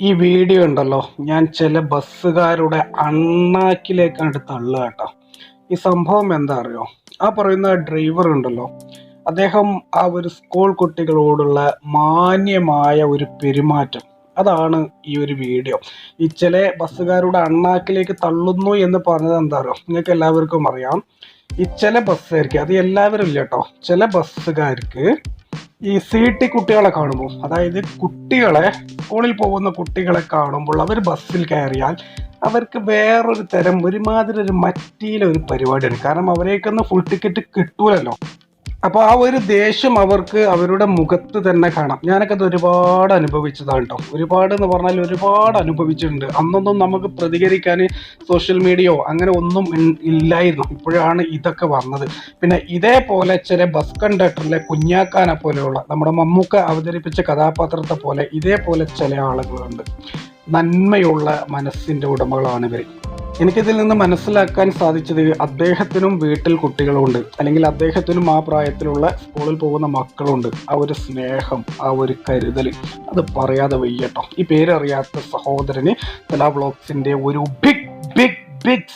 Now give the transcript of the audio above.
ഈ വീഡിയോ ഉണ്ടല്ലോ ഞാൻ ചില ബസ്സുകാരുടെ അണ്ണാക്കിലേക്കാണ് തള്ളുക കേട്ടോ. ഈ സംഭവം എന്താ അറിയോ? ആ പറയുന്ന ഡ്രൈവർ ഉണ്ടല്ലോ അദ്ദേഹം ആ ഒരു സ്കൂൾ കുട്ടികളോടുള്ള മാന്യമായ ഒരു പെരുമാറ്റം. അതാണ് ഈ ഒരു വീഡിയോ. ഈ ചില ബസ്സുകാരുടെ അണ്ണാക്കിലേക്ക് തള്ളുന്നു എന്ന് പറഞ്ഞത് എന്താ അറിയോ? നിങ്ങൾക്ക് എല്ലാവർക്കും അറിയാം. ഈ ചില ബസ്സുകാർക്ക് അത് എല്ലാവരും ഇല്ല കേട്ടോ ചില ബസ്സുകാർക്ക് ഈ സി ടി കുട്ടികളെ കാണുമ്പോൾ അതായത് കുട്ടികളെ സ്കൂളിൽ പോകുന്ന കുട്ടികളെ കാണുമ്പോൾ അവർ ബസ്സിൽ കയറിയാൽ അവർക്ക് വേറൊരു തരം ഒരുമാതിരി ഒരു മറ്റിയിലെ ഒരു പരിപാടിയാണ്. കാരണം അവരേക്കൊന്നും ഫുൾ ടിക്കറ്റ് കിട്ടൂലല്ലോ. അപ്പോൾ ആ ഒരു ദേഷ്യം അവർക്ക് അവരുടെ മുഖത്ത് തന്നെ കാണാം. ഞാനൊക്കെ അത് ഒരുപാട് അനുഭവിച്ചതാണ് കേട്ടോ ഒരുപാട് എന്ന് പറഞ്ഞാൽ ഒരുപാട് അനുഭവിച്ചിട്ടുണ്ട്. അന്നൊന്നും നമുക്ക് പ്രതികരിക്കാൻ സോഷ്യൽ മീഡിയയോ അങ്ങനെ ഒന്നും ഇല്ലായിരുന്നു. ഇപ്പോഴാണ് ഇതൊക്കെ വന്നത്. പിന്നെ ഇതേപോലെ ചില ബസ് കണ്ടക്ടറിലെ കുഞ്ഞാക്കാനെ പോലെയുള്ള നമ്മുടെ മമ്മൂക്ക അവതരിപ്പിച്ച കഥാപാത്രത്തെ പോലെ ഇതേപോലെ ചില ആളുകളുണ്ട്. നന്മയുള്ള മനസ്സിന്റെ ഉടമകളാണ് ഇവർ എനിക്കിതിൽ നിന്ന് മനസ്സിലാക്കാൻ സാധിച്ചത് അദ്ദേഹത്തിനും വീട്ടിൽ കുട്ടികളുണ്ട്. അല്ലെങ്കിൽ അദ്ദേഹത്തിനും ആ പ്രായത്തിലുള്ള സ്കൂളിൽ പോകുന്ന മക്കളുണ്ട്. ആ ഒരു സ്നേഹം ആ ഒരു കരുതൽ അത് പറയാതെ വയ്യട്ടോ. ഈ പേരറിയാത്ത സഹോദരന് കലാ ബ്ലോക്സിന്റെ ഒരു ബിഗ് ബിഗ് ബിഗ്